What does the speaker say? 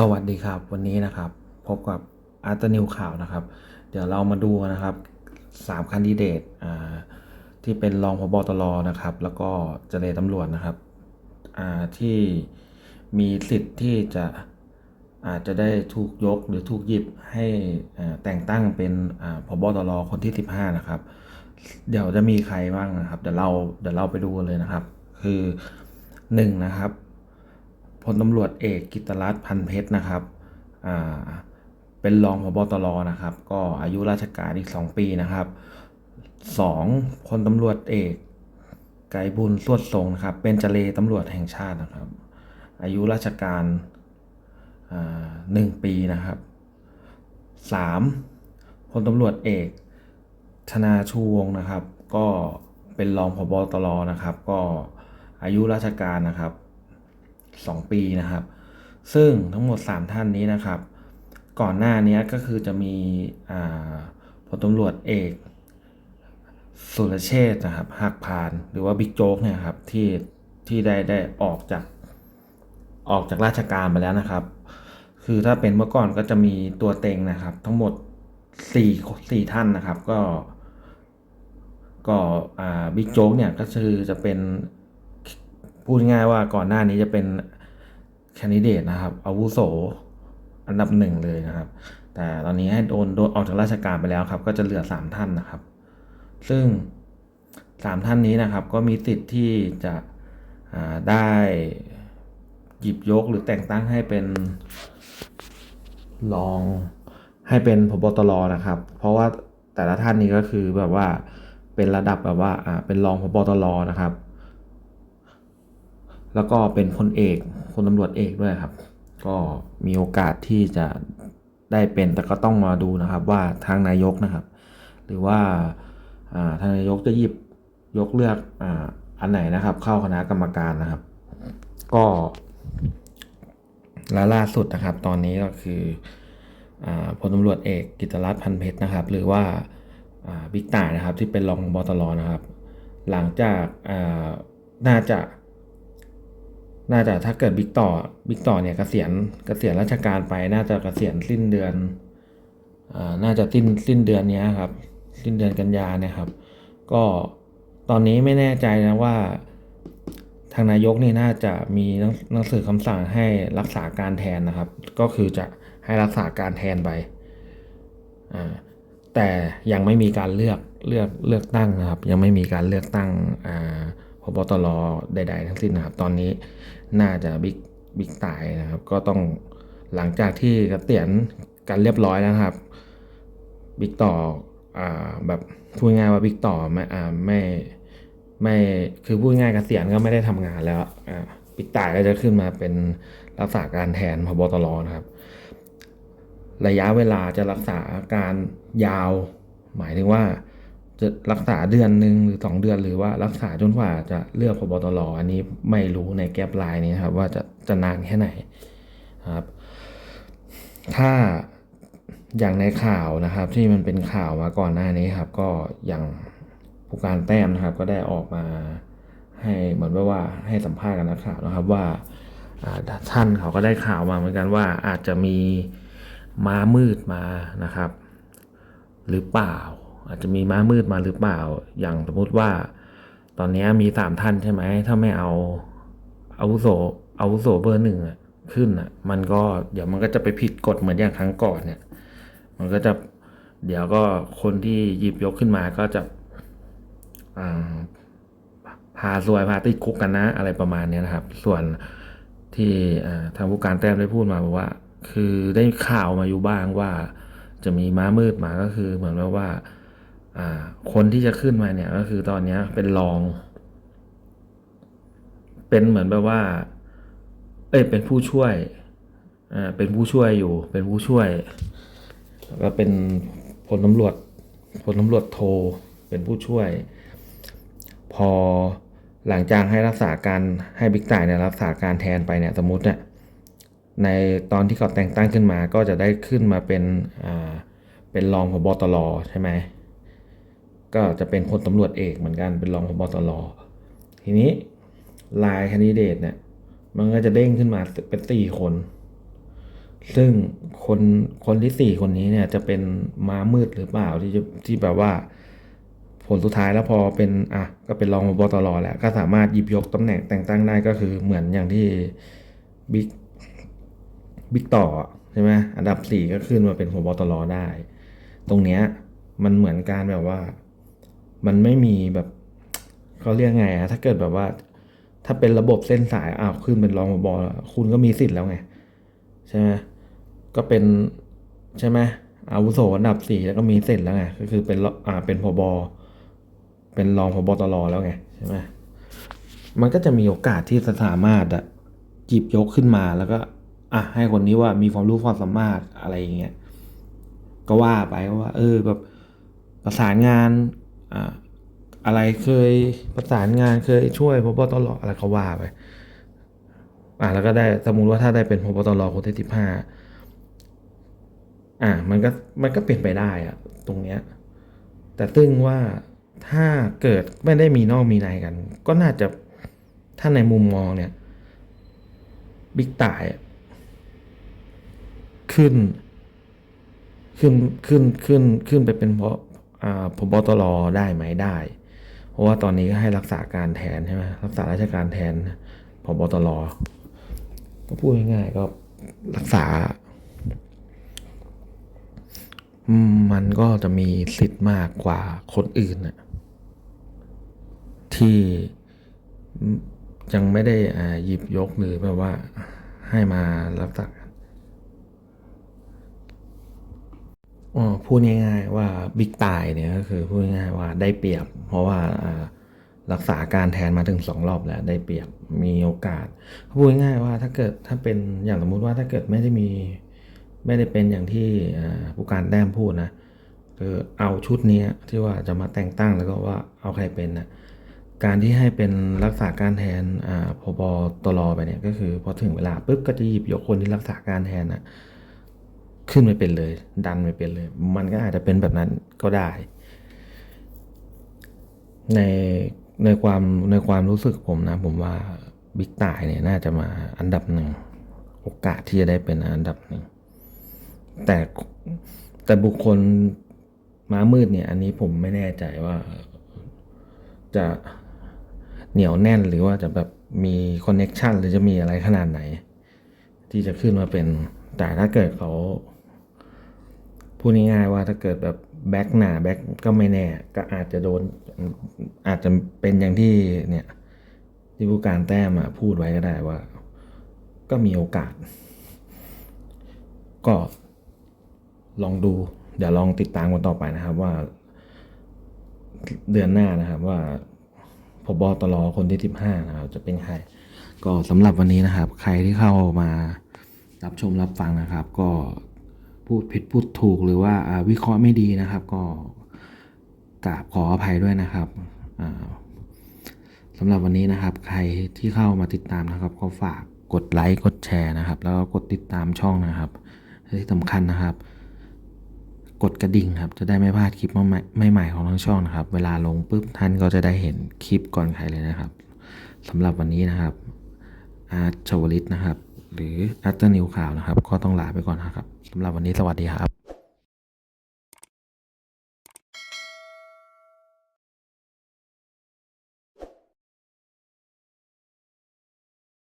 สวัสดีครับ วันนี้นะครับ พบกับอาร์ตนิวข่าวนะครับ เดี๋ยวเรามาดูนะครับสามคันดิเดตที่เป็นรองพบตรนะครับ แล้วก็เจเรตำรวจนะครับที่มีสิทธิ์ที่จะอาจจะได้ถูกยกหรือถูกหยิบให้แต่งตั้งเป็นอ่าพบตรคนที่ 15 นะครับ เดี๋ยวจะมีใครบ้างนะครับ เดี๋ยวเราเดี๋ยวเราไปดูเลยนะครับ คือหนึ่งนะครับ พลตำรวจเอกกิตรัตน์พันเพชรนะครับเป็นรองพบตรนะครับ ก็อายุราชการอีก 2 ปีนะครับสองพลตำรวจเอก ไกบุญสวดทรงนะครับ เป็นเจเลตำรวจแห่งชาตินะครับ อายุราชการหนึ่งปีนะครับสามพลตำรวจเอกธนาชูวงนะครับ ก็เป็นรองพบตรนะครับ ก็อายุราชการนะครับ 2 ปีนะครับ ซึ่งทั้งหมด 3 ท่านนี้นะครับ ก่อนหน้านี้ก็คือจะมีพลตำรวจเอกสุรเชษนะครับหักพานหรือว่าบิ๊กโจ๊กเนี่ยครับที่ที่ได้ได้ออกจากออกจากราชการไปแล้วนะครับ คือถ้าเป็นเมื่อก่อนก็จะมีตัวเต็งนะครับ ทั้งหมด4 4ท่านนะครับ ก็ ก็บิ๊กโจ๊กเนี่ยก็คือจะเป็น พูดง่ายๆว่าก่อนหน้านี้จะเป็นแคนดิเดตนะครับอาวุโสอันดับหนึ่งเลยนะครับ แต่ตอนนี้ให้โดนโดนออกจากราชการไปแล้วครับ ก็จะเหลือสามท่านนะครับ ซึ่งสามท่านนี้นะครับ ก็มีสิทธิ์ที่จะได้หยิบยกหรือแต่งตั้งให้เป็นรองให้เป็นพบตรนะครับ เพราะว่าแต่ละท่านนี้ก็คือแบบว่าเป็นระดับแบบว่าอ่าเป็นรองพบตรนะครับ แล้วก็เป็นพลเอกพลตำรวจเอกด้วยครับ ก็มีโอกาสที่จะได้เป็นแต่ก็ต้องมาดูนะครับว่าทางนายกนะครับ หรือว่าอ่าทางนายกจะหยิบยกเลือกอ่าอันไหนนะครับ เข้าคณะกรรมการนะครับ ก็และล่าสุดนะครับ ตอนนี้ก็คืออ่าพลตำรวจเอกกิตรัตน์พันเพชรนะครับ หรือว่าอ่าบิ๊กต่ายนะครับที่เป็นรองบอตรนะครับ หลังจากอ่าน่าจะ น่าจะถ้าเกิดบิ๊กต่อบิ๊กต่อเนี่ยเกษียณเกษียณราชการไป น่าจะเกษียณสิ้นเดือนอ่าน่าจะสิ้นสิ้นเดือนนี้ครับ สิ้นเดือนกันยาเนี่ยครับ ก็ตอนนี้ไม่แน่ใจนะว่า ทางนายกนี่น่าจะมีหนังหนังสือคำสั่งให้รักษาการแทนนะครับ ก็คือจะให้รักษาการแทนไปอ่าแต่ยังไม่มีการเลือกเลือกเลือกตั้งนะครับ ยังไม่มีการเลือกตั้งอ่า บตรใด ๆ ทั้งสิ้นนะครับ ตอนนี้น่าจะบิ๊กบิ๊กตายนะครับ ก็ต้องหลังจากที่เกษียณกันเรียบร้อยแล้วครับ บิ๊กต่ออ่าแบบพูดง่ายว่าบิ๊กต่อไม่อ่าไม่ไม่คือพูดง่ายเกษียณก็ไม่ได้ทำงานแล้วอ่าบิ๊กต่ายก็จะขึ้นมาเป็นรักษาการแทนพบตรนะครับ ระยะเวลาจะรักษาการยาว หมายถึงว่า จะรักษาเดือนหนึ่งหรือสองเดือนหรือว่ารักษาจนกว่าจะเลือกพบตรอันนี้ไม่รู้ในแก๊ปไลน์นี้นะครับว่าจะจะนานแค่ไหนครับ ถ้าอย่างในข่าวนะครับ ที่มันเป็นข่าวมาก่อนหน้านี้ครับ ก็อย่างผู้การแต้มนะครับ ก็ได้ออกมาให้เหมือนว่าวาให้สัมภาษณ์กับนักข่าวนะครับ ว่าท่านเขาก็ได้ข่าวมาเหมือนกันว่าอาจจะมีมามืดมานะครับ หรือเปล่า อาจจะมีม้ามืดมาหรือเปล่า อย่างสมมติว่า ตอนนี้มีสามท่านใช่ไหม ถ้าไม่เอาอาวุโสอาวุโสเบอร์หนึ่งขึ้นอะ มันก็เดี๋ยวมันก็จะไปผิดกฎเหมือนอย่างครั้งก่อนเนี่ย มันก็จะเดี๋ยวก็คนที่หยิบยกขึ้นมาก็จะอ่าพาซวยพาติดคุกกันนะ อะไรประมาณนี้นะครับ ส่วนที่ทางผู้การแต้มได้พูดมาบอกว่า คือได้ข่าวมาอยู่บ้างว่าจะมีม้ามืดมาก็คือเหมือนแบบว่าอ่า คนที่จะขึ้นมาเนี่ยก็คือตอนนี้เป็นรอง เป็นเหมือนแบบว่า เอ้ยเป็นผู้ช่วยอ่าเป็นผู้ช่วยอยู่ เป็นผู้ช่วยแล้วก็เป็นพลตำรวจพลตำรวจโทเป็นผู้ช่วย พอหลังจากให้รักษาการให้บิ๊กต่ายเนี่ยรักษาการแทนไปเนี่ยสมมติเนี่ยในตอนที่เขาแต่งตั้งขึ้นมาก็จะได้ขึ้นมาเป็นอ่าเป็นรองพบตรใช่ไหม ก็จะเป็นพลตำรวจเอกเหมือนกันเป็นรองพบตรทีนี้ลายคนดิเดตเนี่ยมันก็จะเด้งขึ้นมาเป็นสี่คน ซึ่งคนคนที่สี่คนนี้เนี่ยจะเป็นมามืดหรือเปล่าที่จะที่แบบว่า ผลสุดท้ายแล้วพอเป็นอะก็เป็นรองพบตรแหละก็สามารถหยิบยกตำแหน่งแต่งตั้งได้ก็คือเหมือนอย่างที่บิ๊กบิ๊กต่อใช่ไหมอันดับสี่ก็ขึ้นมาเป็นพบตรได้ ตรงเนี้ยมันเหมือนการแบบว่า มันไม่มีแบบเขาเรียกไงอะถ้าเกิดแบบว่า ถ้าเป็นระบบเส้นสายอ้าวขึ้นเป็นรองพบคุณก็มีสิทธิ์แล้วไง ใช่ไหมก็เป็นใช่ไหมอาวุโสอันดับสี่แล้วก็มีเสร็จแล้วไงก็คือเป็นอ่าเป็นพบเป็นรองพบตรแล้วไงใช่ไหมมันก็จะมีโอกาสที่จะสามารถอะหยิบยกขึ้นมาแล้วก็อะให้คนนี้ว่ามีความรู้ความสามารถอะไรอย่างเงี้ยก็ว่าไปว่า เออแบบประสานงาน อะไรเคยประสานงานเคยช่วยพบตรอะไรก็ว่าไปอ่าแล้วก็ได้สมมติว่าถ้าได้เป็นพบตรคนที่สิบห้าอ่ามันก็มันก็เป็นไปได้อะตรงเนี้ยแต่ตึงว่าถ้าเกิดไม่ได้มีนอกมีในกัน ก็น่าจะถ้าในมุมมองเนี่ยบิ๊กต่ายขึ้น ขึ้นขึ้นขึ้นขึ้นไปเป็นเพราะ พบตรได้ไหมได้ เพราะว่าตอนนี้ก็ให้รักษาการแทนใช่ไหมรักษาราชการแทนพบตรก็พูดง่ายๆก็รักษา มันก็จะมีสิทธิ์มากกว่าคนอื่นน่ะที่ยังไม่ได้อ่าหยิบยกหรือแบบว่าให้มารับษาอ๋อ พูดง่ายๆว่าบิ๊กตายเนี่ยก็คือพูดง่ายๆว่าได้เปรียบ เพราะว่ารักษาการแทนมาถึงสองรอบแล้วได้เปรียบมีโอกาสพูดง่ายๆว่าถ้าเกิดถ้าเป็นอย่างสมมุติว่าถ้าเกิดไม่ได้มีไม่ได้เป็นอย่างที่ผู้การแต้มพูดนะคือเอาชุดนี้ที่ว่าจะมาแต่งตั้งแล้วก็ว่าเอาใครเป็นนะการที่ให้เป็นรักษาการแทนอ่าพบตรไปเนี่ยก็คือพอถึงเวลาปุ๊บก็จะหยิบยกคนที่รักษาการแทนนะ ขึ้นไปเป็นเลย ดันไปเป็นเลย มันก็อาจจะเป็นแบบนั้นก็ได้ ในในความในความรู้สึกผมนะ ผมว่าบิ๊กตายเนี่ยน่าจะมาอันดับหนึ่งโอกาสที่จะได้เป็นอันดับหนึ่งแต่แต่บุคคลม้ามืดเนี่ย อันนี้ผมไม่แน่ใจว่าจะเหนียวแน่นหรือว่าจะแบบมีคอนเน็ชันหรือจะมีอะไรขนาดไหน ที่จะขึ้นมาเป็น แต่ถ้าเกิดเขา พูดง่ายๆว่าถ้าเกิดแบบแบ็กหนาแบ็กก็ไม่แน่ ก็อาจจะโดนอาจจะเป็นอย่างที่เนี่ยที่ผู้การแต้มอะพูดไว้ก็ได้ว่า ก็มีโอกาส ก็ลองดู เดี๋ยวลองติดตามกันต่อไปนะครับว่า เดือนหน้านะครับว่าพบตรคนที่สิบห้านะครับ จะเป็นใคร ก็สำหรับวันนี้นะครับ ใครที่เข้ามารับชมรับฟังนะครับ ก็ พูดผิดพูดถูกหรือว่าวิเคราะห์ไม่ดีนะครับ ก็กราบขออภัยด้วยนะครับสำหรับวันนี้นะครับ ใครที่เข้ามาติดตามนะครับ ก็ฝากกดไลค์กดแชร์นะครับ แล้วก็กดติดตามช่องนะครับและที่สำคัญนะครับ กดกระดิ่งครับ จะได้ไม่พลาดคลิปใหม่ใหม่ๆของทางช่องนะครับ เวลาลงปุ๊บท่านก็จะได้เห็นคลิปก่อนใครเลยนะครับสำหรับวันนี้นะครับ อาร์ตชวลิตนะครับ หรืออาร์ตนิวข่าวนะครับ ก็ต้องลาไปก่อนนะครับสำหรับวันนี้สวัสดีครับ